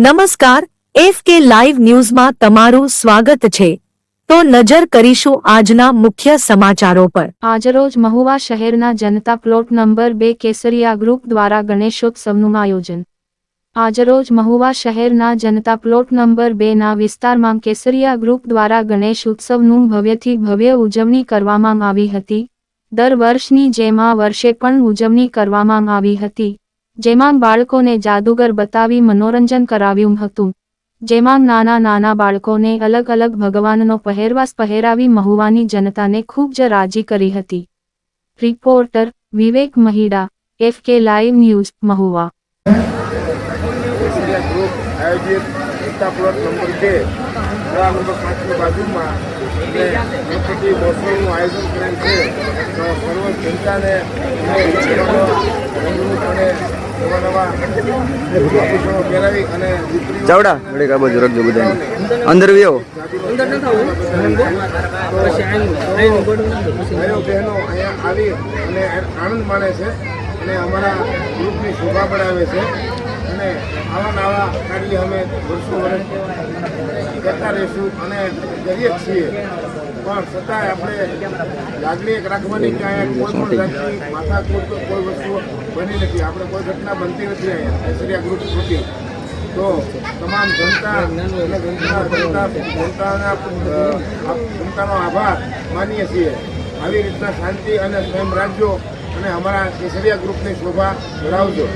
નમસ્કાર, F K live ન્યૂઝમાં તમારું સ્વાગત છે. તો નજર કરીશું આજના મુખ્ય સમાચારો પર. આજરોજ મહુવા શહેરના જનતા પ્લોટ નંબર બે કેસરિયા ગ્રુપ દ્વારા ગણેશોત્સવનું આયોજન. આજરોજ મહુવા શહેરના જનતા પ્લોટ નંબર બે ના વિસ્તારમાં કેસરિયા ગ્રુપ દ્વારા ગણેશ ઉત્સવનું ભવ્યથી ભવ્ય ઉજવણી કરવામાં આવી હતી. દર વર્ષની જેમ આ વર્ષે પણ ઉજવણી કરવામાં આવી હતી. જેમાં બાળકોને જાદુગર બતાવી મનોરંજન કરાવ્યું હતું. જેમાં નાના નાના બાળકોને અલગ અલગ ભગવાનનો પહેરવાસ પહેરાવી મહુવાની જનતાને ખૂબ જ રાજી કરી હતી. Reporter Vivek Mahida, F K live news, Mahuva. આયોજન કરેલ છે. સર્વ જનતાને ચાવડા. ઘડીક આ બાજુ રાખજો બધાને. અંદર વ્યો ભાઈઓ બહેનો અહીંયા આવી અને આનંદ માણે છે અને અમારા ગ્રુપની શોભા પડાવે છે. અને આવા નવા કાર્ય અમે વર્ષો વર્ષ કરતા રહીશું અને કરીએ છીએ. પણ છતાંય આપણે લાગણી રાખવાની કે અહીંયા કોઈ પણ જાતની માથાકૂટ તો કોઈ વસ્તુ બની નથી. આપણે કોઈ ઘટના બનતી નથી અહીંયા. કેસરિયા ગ્રુપ સુધી તો તમામ જનતા જનતા જનતા, જનતાના જનતાનો આભાર માનીએ છીએ. આવી રીતના શાંતિ અને સ્વયં રાખજો અને અમારા કેસરિયા ગ્રુપની શોભા ધરાવજો.